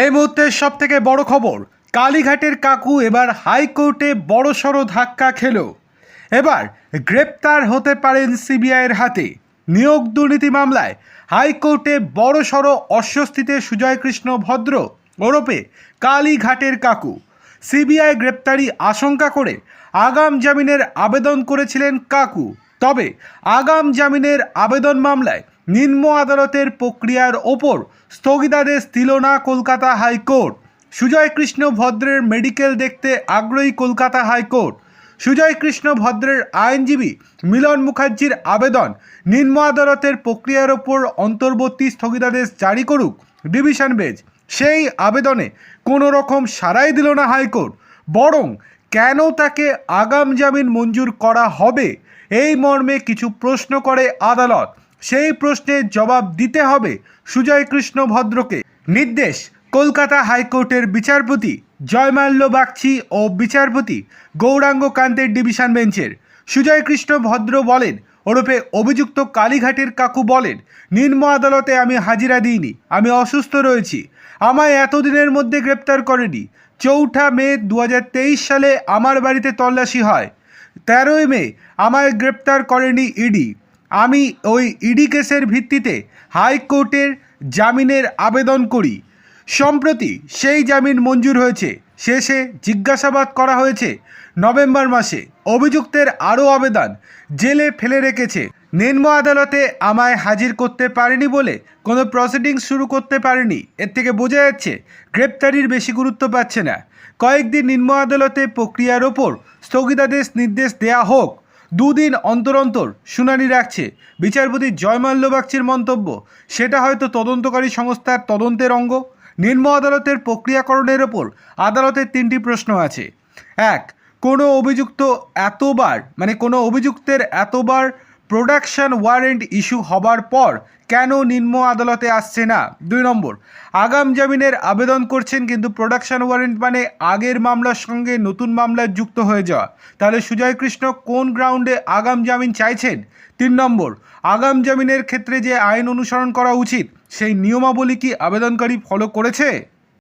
এই মুহূর্তের সব থেকে বড় খবর, কালীঘাটের কাকু এবার হাইকোর্টে বড়সড় ধাক্কা খেল। এবার গ্রেপ্তার হতে পারেন সিবিআইয়ের হাতে। নিয়োগ দুর্নীতি মামলায় হাইকোর্টে বড়সড় অস্বস্তিতে সুজয় কৃষ্ণ ভদ্র ওরপে কালীঘাটের কাকু। সিবিআই গ্রেপ্তারি আশঙ্কা করে আগাম জামিনের আবেদন করেছিলেন কাকু। তবে আগাম জামিনের আবেদন মামলায় নিম্ন আদালতের প্রক্রিয়ার ওপর স্থগিতাদেশ দিল না কলকাতা হাইকোর্ট। সুজয় কৃষ্ণ ভদ্রের মেডিকেল দেখতে আগ্রহী কলকাতা হাইকোর্ট। সুজয় কৃষ্ণ ভদ্রের আইনজীবী মিলন মুখার্জির আবেদন নিম্ন আদালতের প্রক্রিয়ার ওপর অন্তর্বর্তী স্থগিতাদেশ জারি করুক, ডিভিশন বেঞ্চ। সেই আবেদনে কোনো রকম সারাই দিল না হাইকোর্ট, বরং কেন তাকে আগাম জামিন মঞ্জুর করা হবে এই মর্মে কিছু প্রশ্ন করে আদালত। সেই প্রশ্নের জবাব দিতে হবে সুজয় কৃষ্ণ ভদ্রকে। নির্দেশ, কলকাতা হাইকোর্টের বিচারপতি জয়মাল্য বাগচি ও বিচারপতি গৌরাঙ্গ কান্তের ডিভিশন বেঞ্চের। সুজয় কৃষ্ণ ভদ্র বলেন ওরফে অভিযুক্ত কালীঘাটের কাকু বলেন, নিম্ন আদালতে আমি হাজিরা দিইনি, আমি অসুস্থ রয়েছি। আমায় এতদিনের মধ্যে গ্রেপ্তার করেনি। চৌঠা মে দু হাজার তেইশ সালে আমার বাড়িতে তল্লাশি হয়। তেরোই মে আমায় গ্রেপ্তার করেনি ইডি। আমি ওই ইডি কেসের ভিত্তিতে হাইকোর্টের জামিনের আবেদন করি। সম্প্রতি সেই জামিন মঞ্জুর হয়েছে। শেষে জিজ্ঞাসাবাদ করা হয়েছে। নভেম্বর মাসে অভিযুক্তের আরও আবেদন জেলে ফেলে রেখেছে। নিম্ন আদালতে আমায় হাজির করতে পারেনি বলে কোনো প্রসিডিংস শুরু করতে পারেনি। এর থেকে বোঝা যাচ্ছে, গ্রেপ্তারির বেশি গুরুত্ব পাচ্ছে না। কয়েকদিন নিম্ন আদালতে প্রক্রিয়ার ওপর স্থগিতাদেশ নির্দেশ দেয়া হোক। দুদিন অন্তর অন্তর শুনানি রাখছে। বিচারপতি জয়মাল্য বাগচির মন্তব্য, সেটা হয়তো তদন্তকারী সংস্থার তদন্তের অঙ্গ। নিম্ন আদালতের প্রক্রিয়াকরণের ওপর আদালতের তিনটি প্রশ্ন আছে। এক, কোনো অভিযুক্ত এতবার মানে কোনো অভিযুক্তের এতবার প্রোডাকশন ওয়ারেন্ট ইস্যু হবার পর কেন নিম্ন আদালতে আসছে না? দুই নম্বর, আগাম জামিনের আবেদন করছেন কিন্তু প্রোডাকশন ওয়ারেন্ট মানে আগের মামলার সঙ্গে নতুন মামলার যুক্ত হয়ে যাওয়া। তাহলে সুজয় কৃষ্ণ কোন গ্রাউন্ডে আগাম জামিন চাইছেন? তিন নম্বর, আগাম জামিনের ক্ষেত্রে যে আইন অনুসরণ করা উচিত, সেই নিয়মাবলী কি আবেদনকারী ফলো করেছে?